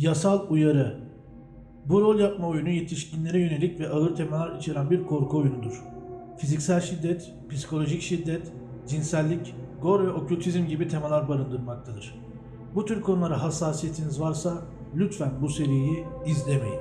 Yasal uyarı. Bu rol yapma oyunu yetişkinlere yönelik ve ağır temalar içeren bir korku oyunudur. Fiziksel şiddet, psikolojik şiddet, cinsellik, gor ve okültizm gibi temalar barındırmaktadır. Bu tür konulara hassasiyetiniz varsa lütfen bu seriyi izlemeyin.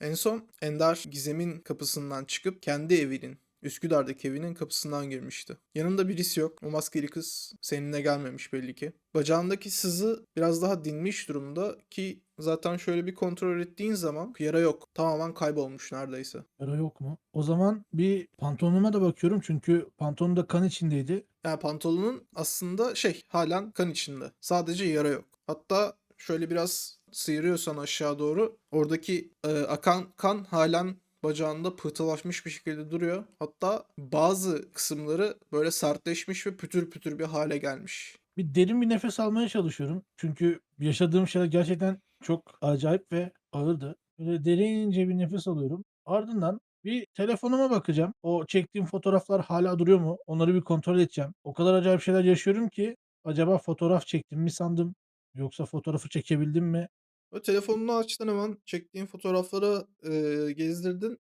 En son Ender Gizem'in kapısından çıkıp kendi evinin, Üsküdar'daki evinin kapısından girmişti. Yanında birisi yok. O maskeli kız seninle gelmemiş belli ki. Bacağındaki sızı biraz daha dinmiş durumda ki zaten şöyle bir kontrol ettiğin zaman yara yok. Tamamen kaybolmuş neredeyse. Yara yok mu? O zaman bir pantolonuma da bakıyorum çünkü pantolonum da kan içindeydi. Yani pantolonun aslında şey halen kan içinde. Sadece yara yok. Hatta şöyle biraz sıyırıyorsan aşağı doğru oradaki e, akan kan halen bacağında pıhtılaşmış bir şekilde duruyor. Hatta bazı kısımları böyle sertleşmiş ve pütür pütür bir hale gelmiş. Bir derin bir nefes almaya çalışıyorum. Çünkü yaşadığım şeyler gerçekten çok acayip ve ağırdı. Böyle derince bir nefes alıyorum. Ardından bir telefonuma bakacağım. O çektiğim fotoğraflar hala duruyor mu? Onları bir kontrol edeceğim. O kadar acayip şeyler yaşıyorum ki acaba fotoğraf çektim mi sandım? Yoksa fotoğrafı çekebildim mi? Ve telefonunu açtın hemen çektiğin fotoğrafları e, gezdirdin.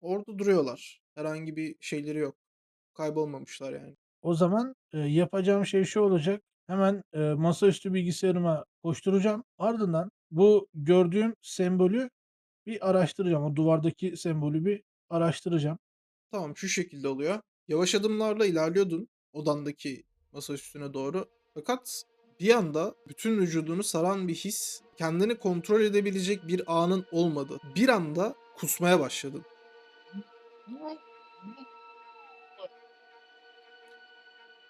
Orada duruyorlar. Herhangi bir şeyleri yok. Kaybolmamışlar yani. O zaman e, yapacağım şey şu olacak. Hemen e, masaüstü bilgisayarıma koşturacağım. Ardından bu gördüğüm sembolü bir araştıracağım. O duvardaki sembolü bir araştıracağım. Tamam şu şekilde oluyor. Yavaş adımlarla ilerliyordun odandaki masa üstüne doğru. Fakat bir anda bütün vücudunu saran bir his, kendini kontrol edebilecek bir anın olmadı. Bir anda kusmaya başladın.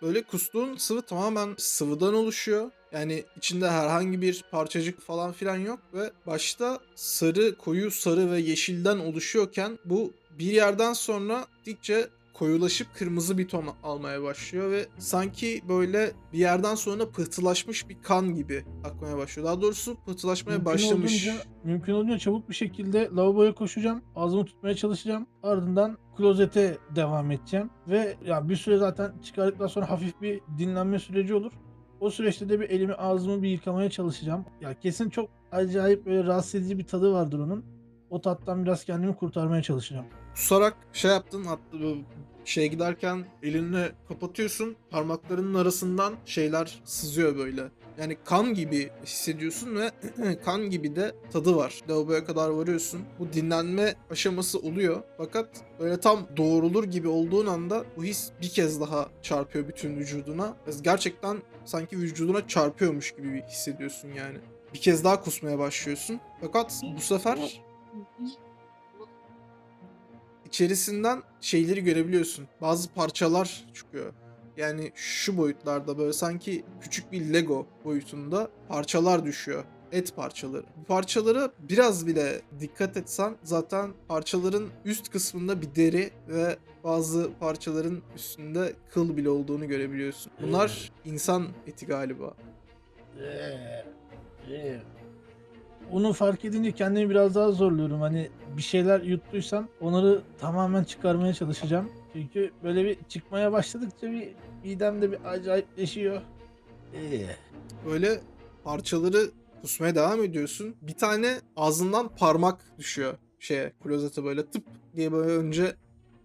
Böyle kustuğun sıvı tamamen sıvıdan oluşuyor. Yani içinde herhangi bir parçacık falan filan yok ve başta sarı, koyu sarı ve yeşilden oluşuyorken bu bir yerden sonra dikçe koyulaşıp kırmızı bir ton almaya başlıyor ve sanki böyle bir yerden sonra pıhtılaşmış bir kan gibi akmaya başlıyor. Daha doğrusu pıhtılaşmaya Mümkün başlamış. olduğunca, mümkün olduğunca çabuk bir şekilde lavaboya koşacağım. Ağzımı tutmaya çalışacağım. Ardından klozete devam edeceğim. Ve ya bir süre zaten çıkardıktan sonra hafif bir dinlenme süreci olur. O süreçte de bir elimi ağzımı bir yıkamaya çalışacağım. Ya kesin çok acayip böyle rahatsız edici bir tadı vardır onun. O tattan biraz kendimi kurtarmaya çalışacağım. Kusarak şey yaptın hatta bu şeye giderken elini kapatıyorsun parmaklarının arasından şeyler sızıyor böyle. Yani kan gibi hissediyorsun ve kan gibi de tadı var. Lavaboya kadar varıyorsun. Bu dinlenme aşaması oluyor. Fakat böyle tam doğrulur gibi olduğun anda bu his bir kez daha çarpıyor bütün vücuduna. Gerçekten sanki vücuduna çarpıyormuş gibi hissediyorsun yani. Bir kez daha kusmaya başlıyorsun. Fakat bu sefer içerisinden şeyleri görebiliyorsun. Bazı parçalar çıkıyor. Yani şu boyutlarda böyle sanki küçük bir Lego boyutunda parçalar düşüyor. Et parçaları. Bu parçalara biraz bile dikkat etsen zaten parçaların üst kısmında bir deri ve bazı parçaların üstünde kıl bile olduğunu görebiliyorsun. Bunlar insan eti galiba. Onu fark edince kendimi biraz daha zorluyorum. Hani bir şeyler yuttuysam onları tamamen çıkarmaya çalışacağım. Çünkü böyle bir çıkmaya başladıkça bir midemde bir acayipleşiyor. Ee, Böyle parçaları kusmaya devam ediyorsun. Bir tane ağzından parmak düşüyor şeye klozete böyle tıp diye böyle önce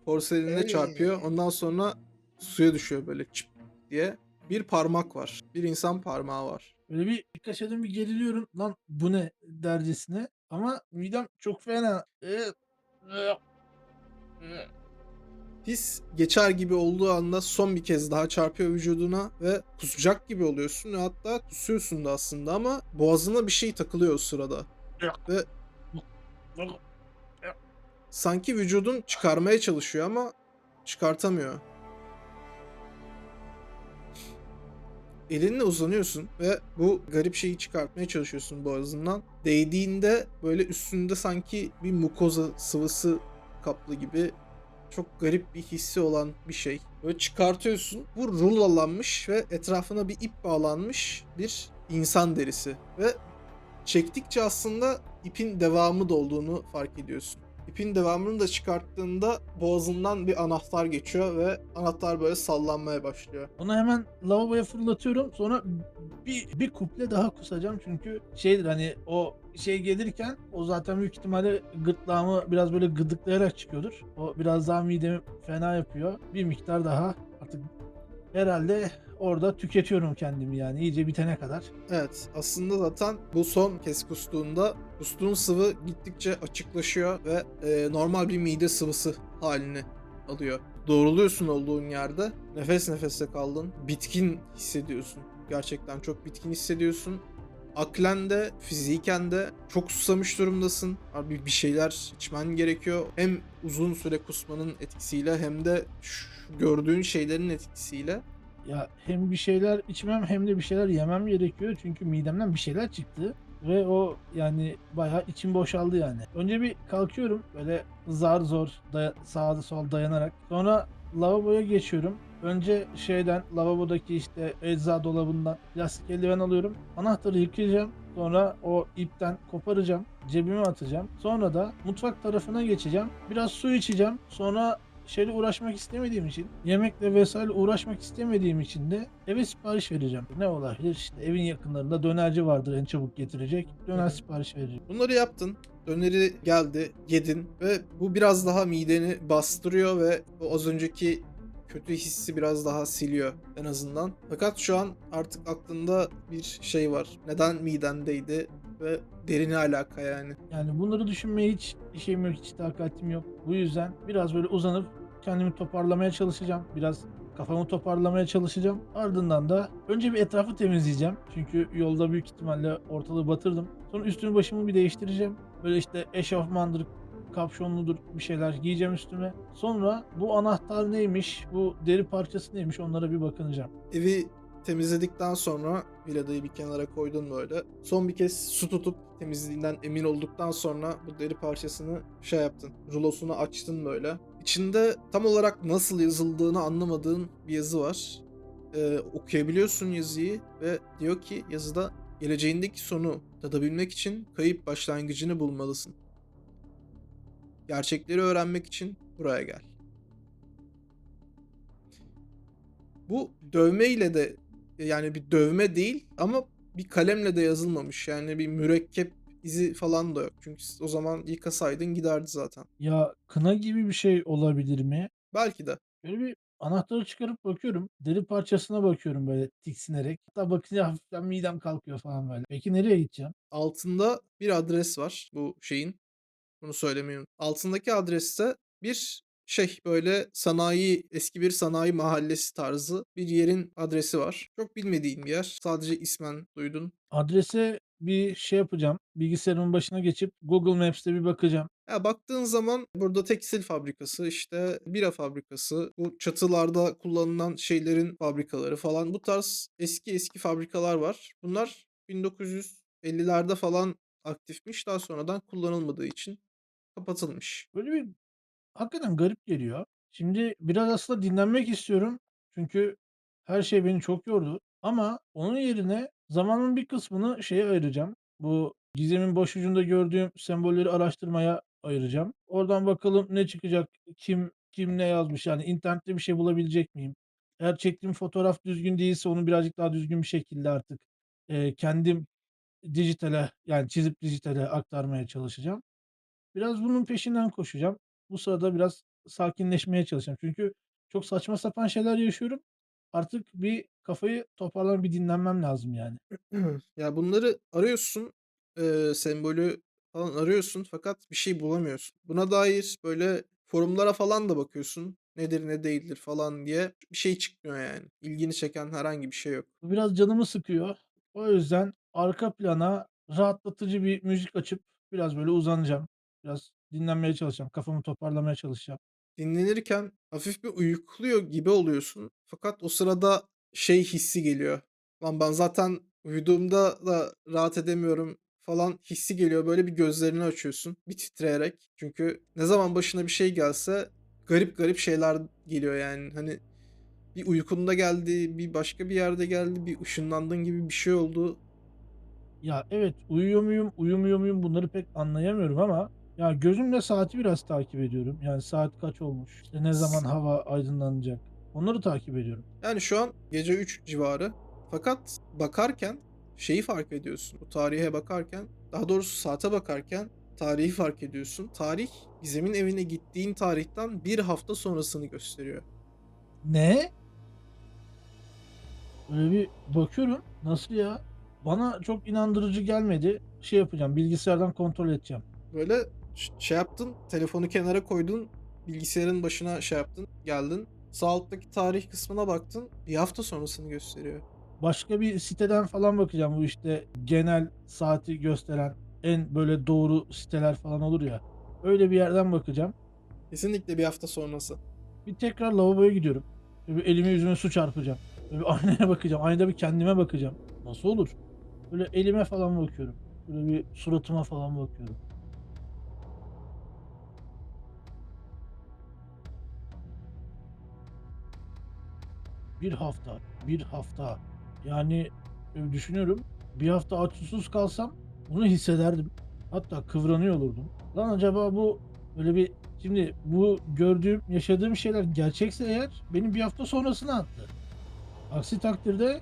porselenine Ey. çarpıyor. Ondan sonra suya düşüyor böyle çıp diye. Bir parmak var. Bir insan parmağı var. Böyle bir birkaç adım bir geriliyorum. Lan bu ne dercesine. Ama midem çok fena. Ee, ee, ee. His geçer gibi olduğu anda son bir kez daha çarpıyor vücuduna ve kusacak gibi oluyorsun hatta kusuyorsun da aslında ama boğazına bir şey takılıyor o sırada. Ve sanki vücudun çıkarmaya çalışıyor ama çıkartamıyor. Elinle uzanıyorsun ve bu garip şeyi çıkartmaya çalışıyorsun boğazından. Değdiğinde böyle üstünde sanki bir mukoza sıvısı kaplı gibi çok garip bir hissi olan bir şey. Böyle çıkartıyorsun. Bu rullalanmış ve etrafına bir ip bağlanmış bir insan derisi. Ve çektikçe aslında ipin devamı da olduğunu fark ediyorsun. İpin devamını da çıkarttığında boğazından bir anahtar geçiyor ve anahtar böyle sallanmaya başlıyor. Onu hemen lavaboya fırlatıyorum. Sonra bir, bir kuple daha kusacağım. Çünkü şeydir hani o şey gelirken o zaten büyük ihtimalle gırtlağımı biraz böyle gıdıklayarak çıkıyordur. O biraz daha midemi fena yapıyor. Bir miktar daha artık herhalde orada tüketiyorum kendimi yani iyice bitene kadar. Evet aslında zaten bu son kez kustuğunda kustuğun sıvı gittikçe açıklaşıyor ve e, normal bir mide sıvısı halini alıyor. Doğruluyorsun olduğun yerde nefes nefese kaldın. Bitkin hissediyorsun. Gerçekten çok bitkin hissediyorsun. Aklen de fiziken de çok susamış durumdasın. Abi bir şeyler içmen gerekiyor. Hem uzun süre kusmanın etkisiyle hem de şu gördüğün şeylerin etkisiyle. Ya hem bir şeyler içmem hem de bir şeyler yemem gerekiyor. Çünkü midemden bir şeyler çıktı. Ve o yani bayağı içim boşaldı yani. Önce bir kalkıyorum böyle zar zor daya- sağda sol dayanarak. Sonra lavaboya geçiyorum. Önce şeyden lavabodaki işte ecza dolabından plastik eldiven alıyorum. Anahtarı yıkayacağım. Sonra o ipten koparacağım. Cebime atacağım. Sonra da mutfak tarafına geçeceğim. Biraz su içeceğim. Sonra şeyle uğraşmak istemediğim için, yemekle vesaire uğraşmak istemediğim için de eve sipariş vereceğim. Ne olabilir? İşte evin yakınlarında dönerci vardır en çabuk getirecek. Döner sipariş vereceğim. Bunları yaptın. Döneri geldi, yedin ve bu biraz daha mideni bastırıyor ve az önceki kötü hissi biraz daha siliyor en azından. Fakat şu an artık aklında bir şey var. Neden midendeydi ve derine alaka yani. Yani bunları düşünmeye hiç şeyim yok, hiç takatim yok. Bu yüzden biraz böyle uzanıp kendimi toparlamaya çalışacağım. Biraz kafamı toparlamaya çalışacağım. Ardından da önce bir etrafı temizleyeceğim. Çünkü yolda büyük ihtimalle ortalığı batırdım. Sonra üstümü başımı bir değiştireceğim. Böyle işte eşofmandır, kapşonludur bir şeyler giyeceğim üstüme. Sonra bu anahtar neymiş, bu deri parçası neymiş onlara bir bakınacağım. Evi temizledikten sonra villadayı bir kenara koydun böyle. Son bir kez su tutup temizliğinden emin olduktan sonra bu deri parçasını şey yaptın. Rulosunu açtın böyle. İçinde tam olarak nasıl yazıldığını anlamadığın bir yazı var. Ee, okuyabiliyorsun yazıyı ve diyor ki yazıda geleceğindeki sonu tadabilmek için kayıp başlangıcını bulmalısın. Gerçekleri öğrenmek için buraya gel. Bu dövmeyle de yani bir dövme değil ama bir kalemle de yazılmamış. Yani bir mürekkep izi falan da yok. Çünkü o zaman yıkasaydın giderdi zaten. Ya kına gibi bir şey olabilir mi? Belki de. Böyle bir anahtarı çıkarıp bakıyorum. Deri parçasına bakıyorum böyle tiksinerek. Hatta bakınca hafiften midem kalkıyor falan böyle. Peki nereye gideceğim? Altında bir adres var bu şeyin. Bunu söylemeyi Altındaki adreste bir şey böyle sanayi eski bir sanayi mahallesi tarzı bir yerin adresi var. Çok bilmediğin bir yer. Sadece ismen duydun. Adrese bir şey yapacağım. Bilgisayarımın başına geçip Google Maps'te bir bakacağım. Ya baktığın zaman burada tekstil fabrikası, işte bira fabrikası, bu çatılarda kullanılan şeylerin fabrikaları falan bu tarz eski eski fabrikalar var. Bunlar 1950'lerde falan aktifmiş. Daha sonradan kullanılmadığı için kapatılmış. Böyle bir hakikaten garip geliyor. Şimdi biraz aslında dinlenmek istiyorum. Çünkü her şey beni çok yordu. Ama onun yerine zamanın bir kısmını şeye ayıracağım. Bu gizemin boş ucunda gördüğüm sembolleri araştırmaya ayıracağım. Oradan bakalım ne çıkacak, kim kim ne yazmış. Yani internette bir şey bulabilecek miyim? Eğer çektiğim fotoğraf düzgün değilse onu birazcık daha düzgün bir şekilde artık eee, kendim dijitale yani çizip dijitale aktarmaya çalışacağım. Biraz bunun peşinden koşacağım. Bu sırada biraz sakinleşmeye çalışacağım. Çünkü çok saçma sapan şeyler yaşıyorum. Artık bir kafayı toparlamam, bir dinlenmem lazım yani. Ya bunları arıyorsun, eee, sembolü falan arıyorsun fakat bir şey bulamıyorsun. Buna dair böyle forumlara falan da bakıyorsun. Nedir ne değildir falan diye bir şey çıkmıyor yani. İlgini çeken herhangi bir şey yok. Bu biraz canımı sıkıyor. O yüzden arka plana rahatlatıcı bir müzik açıp biraz böyle uzanacağım. Biraz dinlenmeye çalışacağım. Kafamı toparlamaya çalışacağım. Dinlenirken hafif bir uykuluyor gibi oluyorsun. Fakat o sırada şey hissi geliyor. Lan ben zaten uyuduğumda da rahat edemiyorum falan hissi geliyor. Böyle bir gözlerini açıyorsun bir titreyerek. Çünkü ne zaman başına bir şey gelse garip garip şeyler geliyor yani. Hani bir uykunda geldi, bir başka bir yerde geldi, bir ışınlandığın gibi bir şey oldu. Ya evet uyuyor muyum, uyumuyor muyum bunları pek anlayamıyorum ama Ya, gözümle saati biraz takip ediyorum. Yani saat kaç olmuş, işte, ne zaman hava aydınlanacak, onları takip ediyorum. Yani şu an gece 3 civarı. Fakat bakarken şeyi fark ediyorsun. Bu tarihe bakarken, daha doğrusu saate bakarken tarihi fark ediyorsun. Tarih Gizem'in evine gittiğin tarihten 1 hafta sonrasını gösteriyor. Ne? Böyle bir bakıyorum, nasıl ya? Bana çok inandırıcı gelmedi. Şey yapacağım, bilgisayardan kontrol edeceğim. Böyle şey yaptın, telefonu kenara koydun, bilgisayarın başına şey yaptın, geldin. Sağ alttaki tarih kısmına baktın, 1 hafta sonrasını gösteriyor. Başka bir siteden falan bakacağım. Bu, işte, genel saati gösteren en böyle doğru siteler falan olur ya. Öyle bir yerden bakacağım. Kesinlikle 1 hafta sonrası. Bir tekrar lavaboya gidiyorum. Bir elime yüzüme su çarpacağım. Bir aynaya bakacağım. Aynada bir kendime bakacağım. Nasıl olur? Böyle elime falan bakıyorum. Böyle bir suratıma falan bakıyorum. Bir hafta, bir hafta. Yani, eee, düşünüyorum, bir hafta aç susuz kalsam bunu hissederdim. Hatta kıvranıyor olurdum. Lan acaba bu böyle bir şimdi bu gördüğüm, yaşadığım şeyler gerçekse eğer benim bir hafta sonrasına attı. Aksi takdirde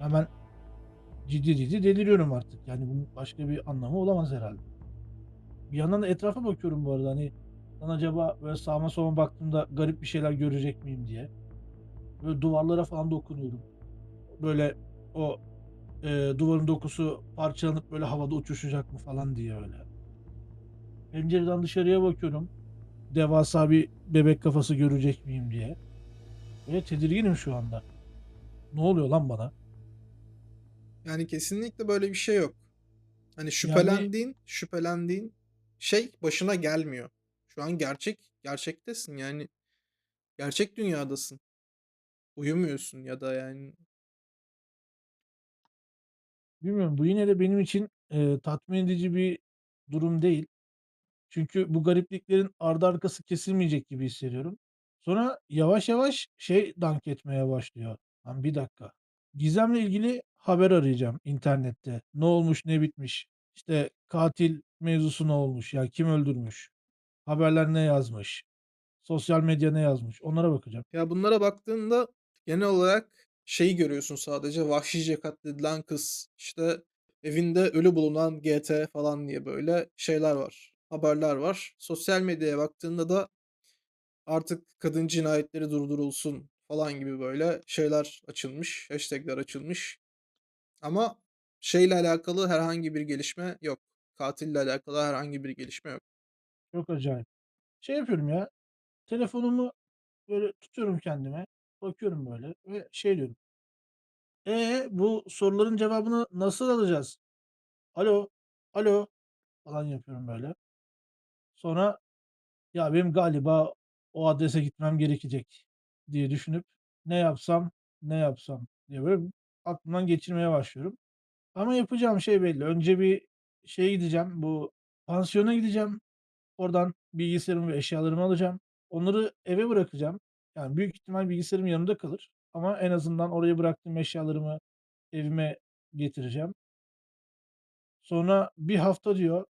ben ciddi ciddi deliriyorum artık. Yani bunun başka bir anlamı olamaz herhâlde. Bir yandan da etrafa bakıyorum bu arada, hani, lan acaba böyle sağıma soluma baktığımda garip bir şeyler görecek miyim diye. Böyle duvarlara falan dokunuyorum. Böyle o, eee, duvarın dokusu parçalanıp böyle havada uçuşacak mı falan diye öyle. Pencereden dışarıya bakıyorum. Devasa bir bebek kafası görecek miyim diye. Böyle tedirginim şu anda. Ne oluyor lan bana? Yani kesinlikle böyle bir şey yok. Hani Yani şüphelendiğin şüphelendiğin şey başına gelmiyor. Şu an gerçek gerçektesin yani. Gerçek dünyadasın. Uyumuyorsun ya da yani. Bilmiyorum, bu yine de benim için, eee, tatmin edici bir durum değil. Çünkü bu garipliklerin ardı arkası kesilmeyecek gibi hissediyorum. Sonra yavaş yavaş şey dank etmeye başlıyor. Lan bir dakika. Gizemle ilgili haber arayacağım internette. Ne olmuş, ne bitmiş? İşte katil mevzusu ne olmuş? Ya kim öldürmüş? Haberler ne yazmış? Sosyal medya ne yazmış? Onlara bakacağım. Ya bunlara baktığında genel olarak şeyi görüyorsun sadece vahşice katledilen kız, işte evinde ölü bulunan GT falan diye böyle şeyler var, haberler var. Sosyal medyaya baktığında da artık kadın cinayetleri durdurulsun falan gibi böyle şeyler açılmış, hashtag'ler açılmış. Ama şeyle alakalı herhangi bir gelişme yok. Katille alakalı herhangi bir gelişme yok. Çok acayip. Şey yapıyorum ya, telefonumu böyle tutuyorum kendime, bakıyorum böyle ve şey diyorum. Eee, bu soruların cevabını nasıl alacağız? Alo, alo falan yapıyorum böyle. Sonra ya benim galiba o adrese gitmem gerekecek diye düşünüp ne yapsam, ne yapsam diye böyle aklımdan geçirmeye başlıyorum. Ama yapacağım şey belli. Önce bir şeye gideceğim, bu pansiyona gideceğim. Oradan bilgisayarımı ve eşyalarımı alacağım. Onları eve bırakacağım. Yani büyük ihtimal bilgisayarım yanımda kalır ama en azından oraya bıraktığım eşyalarımı evime getireceğim. Sonra bir hafta diyor.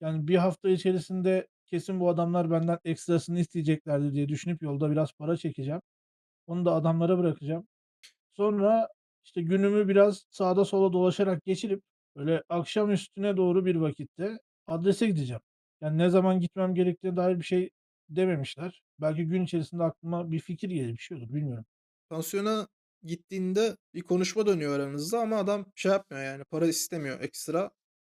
Yani bir hafta içerisinde kesin bu adamlar benden ekstrasını isteyeceklerdir diye düşünüp yolda biraz para çekeceğim. Onu da adamlara bırakacağım. Sonra, işte, günümü biraz sağda sola dolaşarak geçirip böyle akşam üstüne doğru bir vakitte adrese gideceğim. Yani ne zaman gitmem gerektiğine dair bir şey dememişler. Belki gün içerisinde aklıma bir fikir gelir, bilmiyorum. Pansiyona gittiğinde bir konuşma dönüyor aranızda ama adam şey yapmıyor yani para istemiyor ekstra.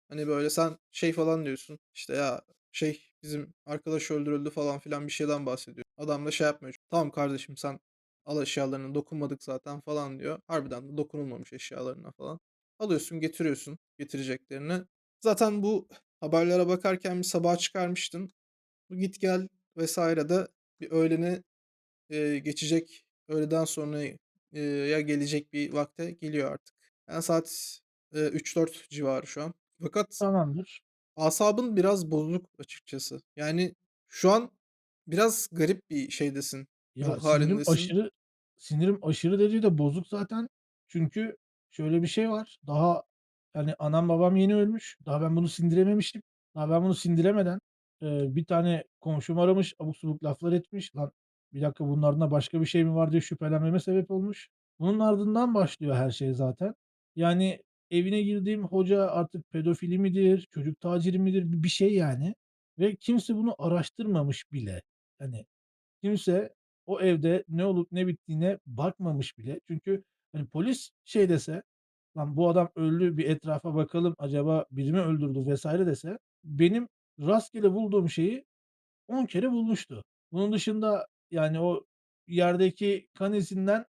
Hani böyle sen şey falan diyorsun işte ya şey bizim arkadaş öldürüldü falan filan bir şeyden bahsediyor. Adam da şey yapmıyor. Tamam kardeşim sen al eşyalarını dokunmadık zaten falan diyor. Harbiden de dokunulmamış eşyalarına falan. Alıyorsun getiriyorsun getireceklerini. Zaten bu haberlere bakarken bir sabaha çıkarmıştın. Bu git gel vesaire de bir öğleni Eee, geçecek, öğleden sonra, ya gelecek bir vakte geliyor artık. Yani saat, eee, 3-4 civarı şu an. Fakat Tamamdır. asabın biraz bozuk açıkçası. Yani şu an biraz garip bir şeydesin, Ya, ruh sinirim hâlindesin. aşırı sinirim aşırı derecede bozuk zaten. Çünkü şöyle bir şey var. Daha, yani, anam babam yeni ölmüş. Daha ben bunu sindirememişim. Daha ben bunu sindiremeden bir tane komşum aramış, abuk subuk laflar etmiş. Lan bir dakika bunların da başka bir şey mi var diye şüphelenmeme sebep olmuş. Bunun ardından başlıyor her şey zaten. Yani evine girdiğim hoca artık pedofili midir, çocuk taciri midir bir şey yani. Ve kimse bunu araştırmamış bile. Hani kimse o evde ne olup ne bittiğine bakmamış bile. Çünkü hani polis şey dese, lan bu adam öldü bir etrafa bakalım acaba biri mi öldürdü vesaire dese, benim rastgele bulduğum şeyi 10 kere bulmuştu. Bunun dışında yani o yerdeki kan izinden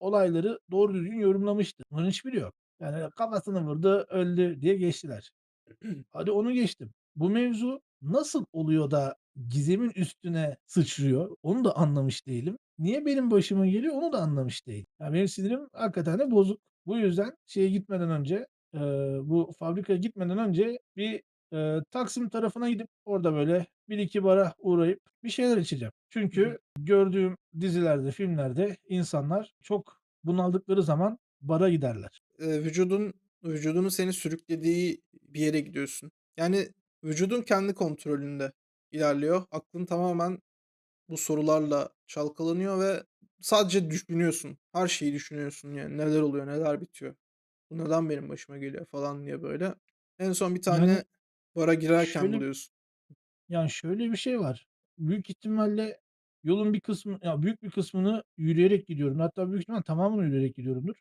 olayları doğru düzgün yorumlamıştı. Bunların hiçbiri yok. Yani kafasını vurdu, öldü diye geçtiler. Hadi onu geçtim. Bu mevzu nasıl oluyor da gizemin üstüne sıçrıyor? Onu da anlamış değilim. Niye benim başıma geliyor onu da anlamış değilim. Ya benim sinirim hakikaten de bozuk. Bu yüzden şeye gitmeden önce, eee, bu fabrikaya gitmeden önce bir, eee, Taksim tarafına gidip orada böyle 1-2 bara uğrayıp bir şeyler içeceğim. Hı hı. Çünkü gördüğüm dizilerde, filmlerde insanlar çok bunaldıkları zaman bara giderler. Eee, vücudun vücudunun seni sürüklediği bir yere gidiyorsun. Yani vücudun kendi kontrolünde ilerliyor. Aklın tamamen bu sorularla çalkalanıyor ve sadece düşünüyorsun. Her şeyi düşünüyorsun yani. Neler oluyor, neler bitiyor? Bu neden benim başıma geliyor falan diye böyle. En son bir Yani tane bara girerken şöyle buluyorsun. Yani, şöyle bir şey var. Büyük ihtimalle yolun bir kısmı ya, büyük bir kısmını yürüyerek gidiyorum. Hatta büyük ihtimal tamamını yürüyerek gidiyorumdur.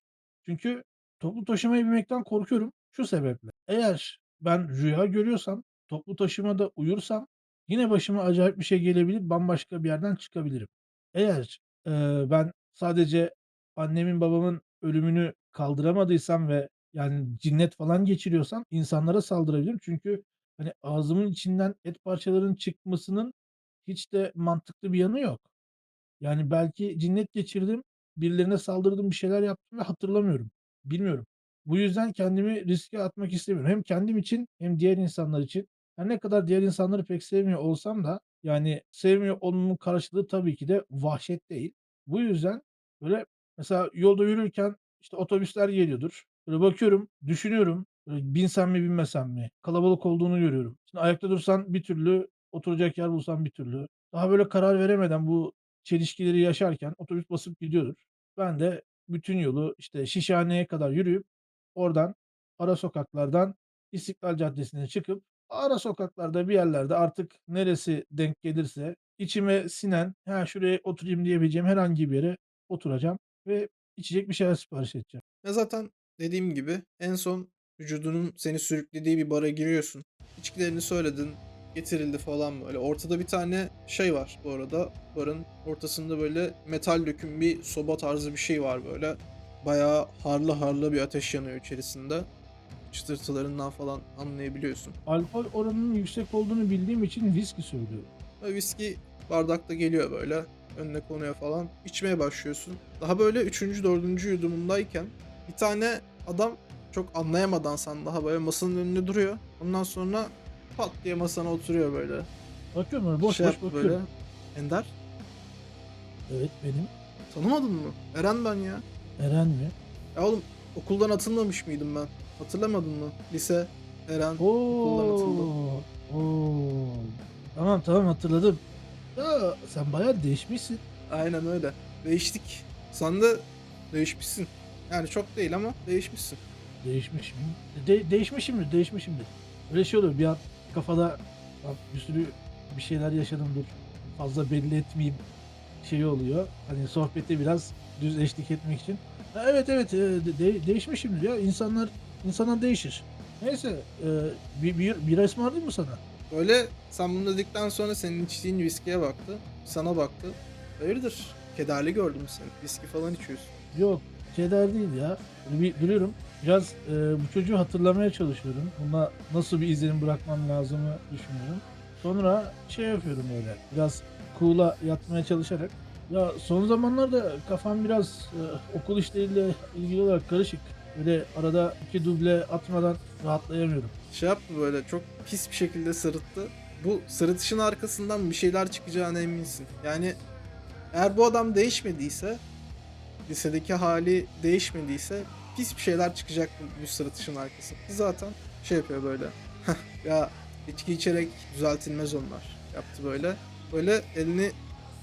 Çünkü toplu taşımaya binmekten korkuyorum şu sebeple: Eğer ben rüya görüyorsam, toplu taşımada uyursam yine başıma acayip bir şey gelebilir, bambaşka bir yerden çıkabilirim. Eğer, eee, ben sadece annemin babamın ölümünü kaldıramadıysam ve, yani, cinnet falan geçiriyorsam insanlara saldırabilirim. Çünkü Hani, ağzımın içinden et parçalarının çıkmasının hiç de mantıklı bir yanı yok. Yani, belki cinnet geçirdim, birilerine saldırdım, bir şeyler yaptım ve hatırlamıyorum. Bilmiyorum. Bu yüzden kendimi riske atmak istemiyorum. Hem kendim için hem diğer insanlar için. Her ne kadar diğer insanları pek sevmiyor olsam da, yani, sevmiyor olmamın karşılığı tabii ki de vahşet değil. Bu yüzden, böyle, mesela yolda yürürken, işte, otobüsler geliyordur. Böyle bakıyorum, düşünüyorum, binsem mi binmesem mi? Kalabalık olduğunu görüyorum. Şimdi ayakta dursan bir türlü, oturacak yer bulsan bir türlü. Daha böyle karar veremeden bu çelişkileri yaşarken otobüs basıp gidiyordur. Ben de bütün yolu, işte, Şişhane'ye kadar yürüyüp oradan ara sokaklardan İstiklal Caddesi'ne çıkıp ara sokaklarda bir yerlerde artık neresi denk gelirse içime sinen, "Ha, şuraya oturayım." diyebileceğim herhangi bir yere oturacağım ve içecek bir şeyler sipariş edeceğim. Ya, zaten dediğim gibi en son vücudunun seni sürüklediği bir bara giriyorsun. İçkilerini söyledin, getirildi falan böyle. Ortada bir tane şey var bu arada. Barın ortasında böyle metal döküm bir soba tarzı bir şey var böyle. Bayağı harlı harlı bir ateş yanıyor içerisinde. Çıtırtılarından falan anlayabiliyorsun. Alkol oranının yüksek olduğunu bildiğim için viski söylüyorum. Ve viski bardakta geliyor böyle. Önüne konuyor falan. İçmeye başlıyorsun. Daha böyle üçüncü, dördüncü yudumundayken bir tane adam çok anlayamadan sen daha böyle masanın önünde duruyor. Ondan sonra pat diye masana oturuyor böyle. Bakıyorum öyle boş şey boş bakıyorum. böyle. Ender Evet, benim. tanımadın mı? Eren ben ya. Eren mi? Ya oğlum okuldan atılmamış mıydım ben? Hatırlamadın mı? Lise, Eren. Okuldan atıldı. Oo. Oo. Tamam, tamam hatırladım. Ya sen bayağı değişmişsin. Aynen öyle. Değiştik. Sen de değişmişsin. Yani çok değil ama değişmişsin. Değişmişim. De değişmişimdir, değişmişimdir. Öyle şey oluyor bir an kafada "Lan bir sürü bir şeyler yaşadım dur fazla belli etmeyeyim şeyi oluyor. Hani sohbete biraz düz eşlik etmek için. Ha, evet evet e, de de değişmişimdir ya. İnsanlar insanlar değişir. Neyse e, bir, bir, bir ısmarlayayım mı sana? Böyle sen bunu dedikten sonra senin içtiğin viskiye baktı. Sana baktı. Hayırdır? Kederli gördüm seni. Viski falan içiyorsun. Yok, keder değil ya. Böyle bir duruyorum. Biraz e, bu çocuğu hatırlamaya çalışıyorum. Buna nasıl bir izlenim bırakmam lazımı düşünüyorum. Sonra şey yapıyorum böyle. Biraz cool'a yatmaya çalışarak. Ya son zamanlarda kafam biraz e, okul işleriyle ilgili olarak karışık. Böyle arada iki duble atmadan rahatlayamıyorum. Şey yaptı böyle çok pis bir şekilde sırıttı. Bu sırıtışın arkasından bir şeyler çıkacağına eminsin. Yani eğer bu adam değişmediyse, lisedeki hali değişmediyse pis bir şeyler çıkacak bu, bu sırıtışın arkasında. Zaten şey yapıyor böyle. "Heh, ya İçki içerek düzeltilmez onlar. Yaptı böyle. Böyle elini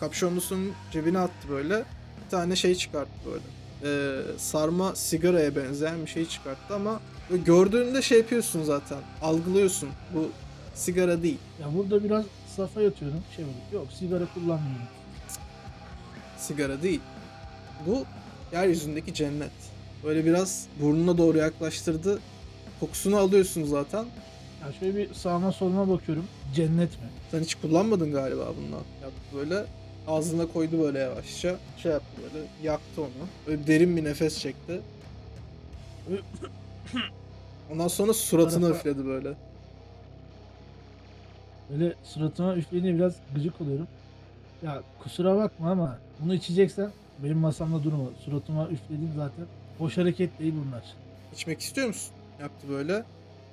kapşonlusunun cebine attı böyle. Bir tane şey çıkarttı böyle. Ee, sarma sigaraya benzeyen bir şey çıkarttı ama böyle gördüğünde şey yapıyorsun zaten. Algılıyorsun. Bu sigara değil. Ya burada biraz safa yatıyorum. Şey olur. Yok sigara kullanmıyorum. Sigara değil. Bu yeryüzündeki cennet. Böyle biraz burnuna doğru yaklaştırdı. Kokusunu alıyorsun zaten. Ya şöyle bir sağıma soluma bakıyorum. Cennet mi? Sen hiç kullanmadın galiba bundan. Yaptı böyle. Ağzına koydu böyle yavaşça. Şey yaptı böyle. Yaktı onu. Böyle derin bir nefes çekti. Ondan sonra suratına Tarafa- üfledi böyle. Böyle suratıma üfleyince biraz gıcık oluyorum. Ya kusura bakma ama bunu içeceksen benim masamda durma. Suratıma üfledin zaten. Boş hareket değil bunlar. İçmek istiyor musun? Yaptı böyle.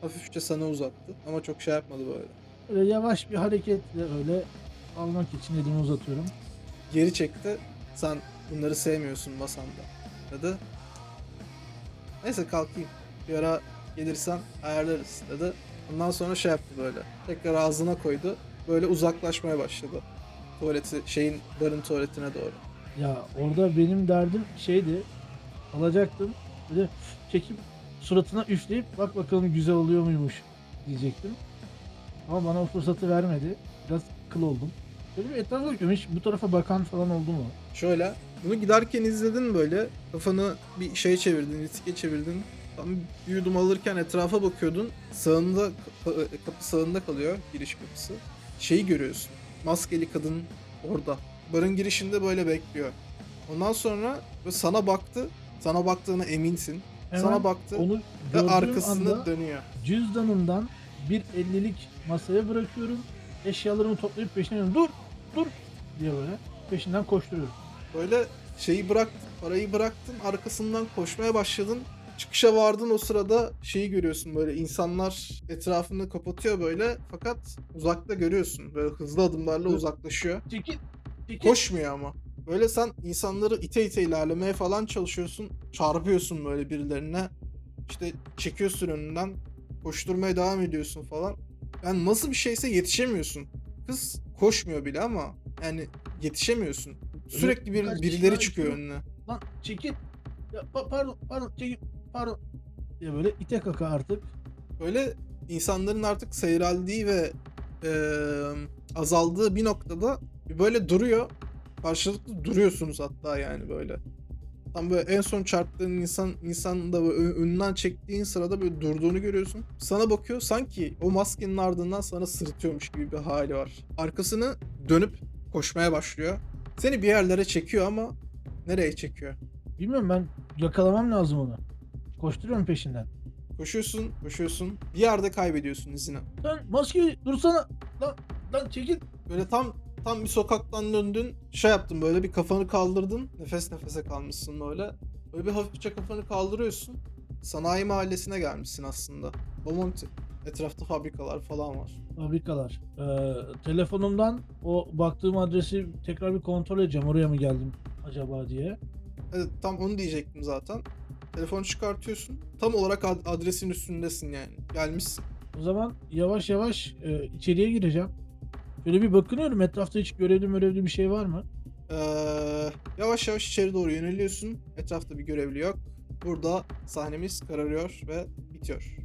Hafifçe sana uzattı. Ama çok şey yapmadı böyle. Böyle yavaş bir hareketle öyle almak için elimi uzatıyorum. Geri çekti. Sen bunları sevmiyorsun masanda. Dedi. Neyse kalkayım. Bir ara gelirsen ayarlarız dedi. Ondan sonra şey yaptı böyle. Tekrar ağzına koydu. Böyle uzaklaşmaya başladı. Tuvaleti, şeyin barın tuvaletine doğru. Ya orada benim derdim şeydi. Alacaktım. Böyle çekip suratına üfleyip bak bakalım güzel oluyor muymuş diyecektim. Ama bana o fırsatı vermedi. Biraz kıl oldum. Böyle bir etrafa. Hiç bu tarafa bakan falan oldu mu? Şöyle. Bunu giderken izledin böyle. Kafanı bir şey çevirdin, ritike çevirdin. Tam bir yudum alırken etrafa bakıyordun. Sağında, kapı, kapı sağında kalıyor giriş kapısı. Şeyi görüyorsun. Maskeli kadın orada. Barın girişinde böyle bekliyor. Ondan sonra sana baktı. Sana baktığına eminsin. Hemen sana baktı onu ve gördüğüm arkasını anda dönüyor. cüzdanımdan bir 50'lik masaya bırakıyorum. Eşyalarımı toplayıp peşine dönüyorum. Dur! Dur! diye böyle peşinden koşturuyorum. Böyle şeyi bıraktın, parayı bıraktın, arkasından koşmaya başladın. Çıkışa vardın o sırada şeyi görüyorsun böyle insanlar etrafını kapatıyor böyle fakat uzakta görüyorsun böyle hızlı adımlarla uzaklaşıyor. Çekil! Çekil! Koşmuyor ama. Böyle sen insanları ite ite ilerlemeye falan çalışıyorsun. Çarpıyorsun böyle birilerine. İşte çekiyorsun önünden. Koşturmaya devam ediyorsun falan. Yani nasıl bir şeyse yetişemiyorsun. Kız koşmuyor bile ama yani yetişemiyorsun. Sürekli bir, birileri çıkıyor önüne. Lan çekil! Ya, pa- pardon pardon çekil! Pardon! diye böyle ite kaka artık. Böyle insanların artık seyreldiği ve eee, azaldığı bir noktada böyle duruyor. Karşılıklı duruyorsunuz hatta yani böyle. Tam böyle en son çarptığın insan insan da böyle önünden çektiğin sırada böyle durduğunu görüyorsun. Sana bakıyor sanki o maskenin ardından sana sırıtıyormuş gibi bir hali var. Arkasını dönüp koşmaya başlıyor. Seni bir yerlere çekiyor ama nereye çekiyor? Bilmiyorum ben yakalamam lazım onu. Koşturuyorum peşinden. Koşuyorsun, koşuyorsun. Bir yerde kaybediyorsun izini. Sen maske dursana! Lan, lan çekil! Böyle tam tam bir sokaktan döndün. Şey yaptın böyle bir kafanı kaldırdın. Nefes nefese kalmışsın böyle. Böyle bir hafifçe kafanı kaldırıyorsun. Sanayi mahallesine gelmişsin aslında. Bomonti. Etrafta fabrikalar falan var. Fabrikalar. Ee, telefonumdan o baktığım adresi tekrar bir kontrol edeceğim. Oraya mı geldim acaba diye. Evet tam onu diyecektim zaten. Telefonu çıkartıyorsun. Tam olarak ad- adresin üstündesin yani. Gelmişsin. O zaman yavaş yavaş e, içeriye gireceğim. Şöyle bir bakınıyorum etrafta hiç görevli görevli bir şey var mı? Ee, yavaş yavaş içeri doğru yöneliyorsun. Etrafta bir görevli yok. Burada sahnemiz kararıyor ve bitiyor.